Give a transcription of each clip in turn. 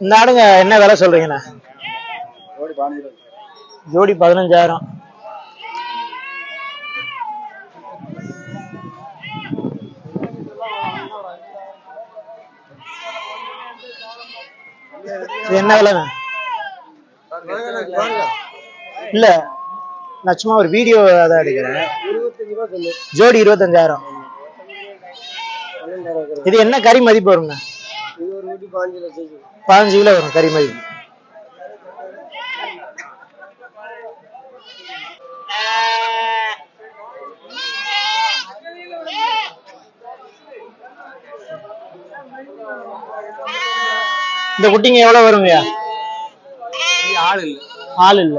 இந்த ஆடுங்க என்ன விலை சொல்றீங்கண்ணா? ஜோடி பதினஞ்சாயிரம். என்ன விலைண்ணா? இல்ல நான் சும்மா ஒரு வீடியோ அதான் எடுக்கிறேன். ஜோடி இருபத்தஞ்சாயிரம். இது என்ன கறி மதிப்பு வருங்க? பதினஞ்சு கிலோ வரும் கறி மதிப்பு. இந்த குட்டிங்க எவ்வளவு வருங்கய்யா? ஆள் இல்ல. ஆள் இல்ல.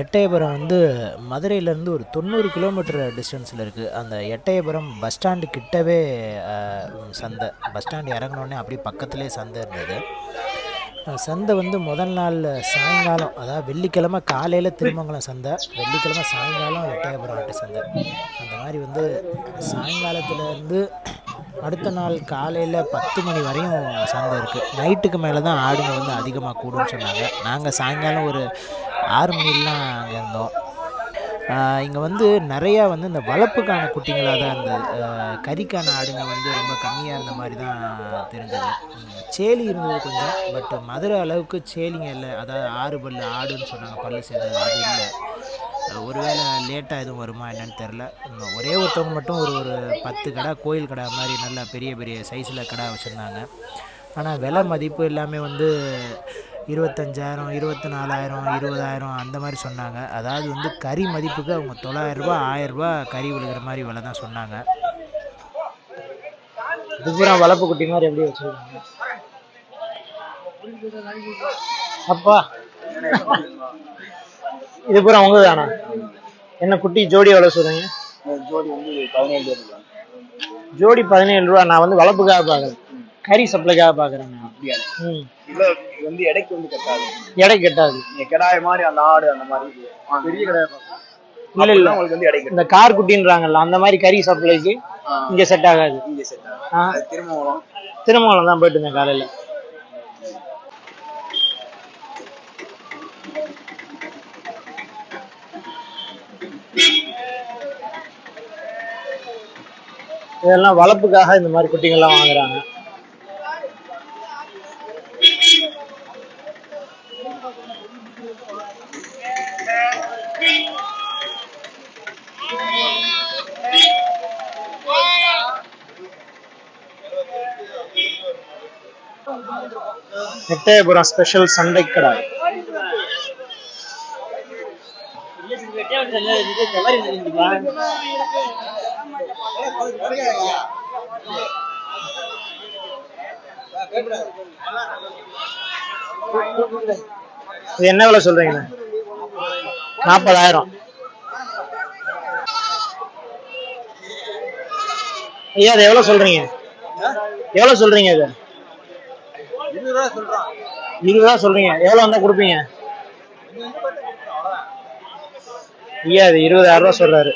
எட்டயபுரம் வந்து மதுரையிலேருந்து ஒரு தொண்ணூறு கிலோமீட்டர் டிஸ்டன்ஸில் இருக்குது அந்த எட்டயபுரம் பஸ் ஸ்டாண்டு கிட்டவே சந்தை. பஸ் ஸ்டாண்டு இறங்கினோடனே அப்படியே பக்கத்துலேயே சந்தை இருந்தது. சந்தை வந்து முதல் நாள் சாயங்காலம் அதாவது வெள்ளிக்கிழமை காலையில் திருமங்கலம் சந்தை வெள்ளிக்கிழமை சாயங்காலம் எட்டயபுரம் ஆட்டு சந்தை. அந்த மாதிரி வந்து சாயங்காலத்துலேருந்து அடுத்த நாள் காலையில் பத்து மணி வரையும் சந்தை இருக்குது நைட்டுக்கு மேலே தான் ஆடுங்க வந்து அதிகமாக கூடும்னு சொன்னாங்க. நாங்கள் சாயங்காலம் ஒரு ஆறு மணிலாம் அங்கே இருந்தோம்? இங்கே வந்து நிறையா வந்து இந்த வளர்ப்புக்கான குட்டிங்களாக தான் இருந்தது கறிக்கான ஆடுங்க வந்து ரொம்ப கம்மியாக இருந்த மாதிரி தான் தெரிஞ்சது. சேலி இருந்தது கொஞ்சம் பட் மதுரை அளவுக்கு சேலிங்க இல்லை. அதாவது ஆறு பல் ஆடுன்னு சொன்னாங்க பல்லு சேர்ந்தது அது இல்லை. ஒருவேளை லேட்டாக எதுவும் வருமா என்னன்னு தெரில ஒரே ஒருத்தவங்க மட்டும் ஒரு ஒரு பத்து கடை கோயில் கடை மாதிரி நல்ல பெரிய பெரிய சைஸில் கடை வச்சுருந்தாங்க. ஆனால் விலை மதிப்பு எல்லாமே வந்து இருபத்தஞ்சாயிரம் இருபத்தி நாலாயிரம் இருபதாயிரம் அந்த மாதிரி சொன்னாங்க. அதாவது வந்து கறி மதிப்புக்கு அவங்க தொள்ளாயிரரூபா ஆயிரரூபா கறி விழுகிற மாதிரி விலை தான் சொன்னாங்க. இது பூரா வளர்ப்பு குட்டி மாதிரி எப்படி வச்சிருக்காங்க? அப்பா. இது பூரா உங்க தானா என்ன குட்டி ஜோடி எவ்வளவு சொல்றீங்க? ஜோடி வந்து பதினேழு ரூபா. ஜோடி பதினேழு ரூபா நான் வந்து வளர்ப்புக்காக பாக்குறேன் கறி சப்ளைக்காக. அப்படியா? ம். வந்து எடைக்கு வந்து கட்டாது. எடை கெட்டாது. நீங்க கிடாய் மாதிரி அந்த ஆடு அந்த மாதிரி பெரிய கிடாய் இல்ல இல்ல. உங்களுக்கு வந்து எடை இந்த கார் குட்டின்றாங்கல்ல அந்த மாதிரி கறி சப்ளைக்கு இங்க செட் ஆகாது. இங்க செட் ஆகும் ஆ, அது திரும்ப வரும் திருமங்கலம் தான் போயிட்டு இருந்தேன் காலையில. இதெல்லாம் வளர்ப்புக்காக இந்த மாதிரி குட்டிங்கெல்லாம் வாங்குறாங்க. எட்டயபுரம் ஸ்பெஷல் சண்டை கடாய். இது என்ன விலை சொல்றீங்க? நாற்பதாயிரம் ஐயா அது எவ்வளவு சொல்றீங்க? எவ்வளவு சொல்றீங்க இது? இருபது ரூபா சொல்றீங்க. எவ்வளவு வந்தா கொடுப்பீங்க? முடியாது இருபதாயிரம் ரூபா சொல்றாரு.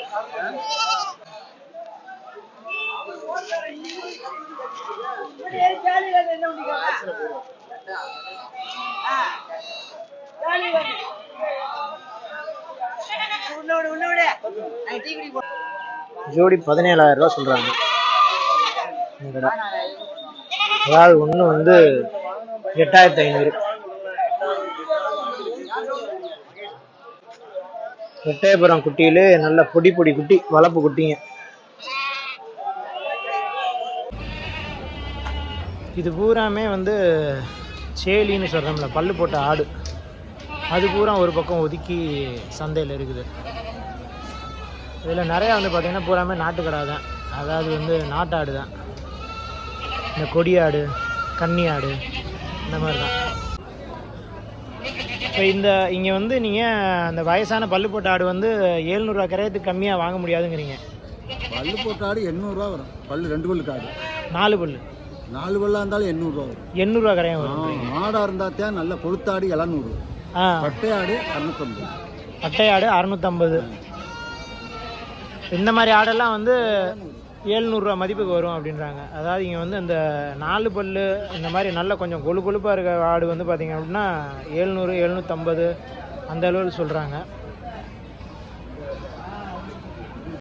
ஜோடி பதினேழாயிரம் ரூபா சொல்றாங்க. அதாவது ஒண்ணு வந்து எட்டாயிரத்தி ஐநூறு. எட்டயபுரம் குட்டியிலே நல்ல பொடி பொடி குட்டி வளர்ப்பு குட்டிங்க. இது பூராமே வந்து சேலின்னு சொல்கிறோம்ல பல்லு போட்ட ஆடு. அது பூரா ஒரு பக்கம் ஒதுக்கி சந்தையில் இருக்குது. இதில் நிறையா வந்து பார்த்திங்கன்னா பூராமே நாட்டுக்கடா தான் அதாவது வந்து நாட்டாடு தான் இந்த கொடியாடு கன்னி ஆடு இந்த மாதிரி தான். இப்போ இந்த இங்கே வந்து நீங்கள் அந்த வயசான பல்லு போட்ட ஆடு வந்து ஏழ்நூறுவா கரையத்துக்கு கம்மியாக வாங்க முடியாதுங்கிறீங்க. பல்லு போட்ட ஆடு எண்ணூறுரூவா வரும். பல்லு ரெண்டு பல்லு காடு நாலு பல்லு. நாலு பல்லா இருந்தாலும் எண்ணூறுரூவா வரும். எண்ணூறுவா கரையம் வரும். மாடா இருந்தால் தான் நல்ல கொளுத்தாடு எழுநூறு. ஆ. பட்டை ஆடு அறுநூத்தம்பது. அட்டையாடு அறநூற்றம்பது இந்த மாதிரி ஆடெல்லாம் வந்து ஏழ்நூறுரூவா மதிப்புக்கு வரும் அப்படின்றாங்க. அதாவது இங்கே வந்து இந்த நாலு பல்லு இந்த மாதிரி நல்ல கொஞ்சம் கொழு கொழுப்பாக இருக்க ஆடு வந்து பார்த்திங்க அப்படின்னா ஏழ்நூறு எழுநூற்றம்பது அந்த அளவில் சொல்கிறாங்க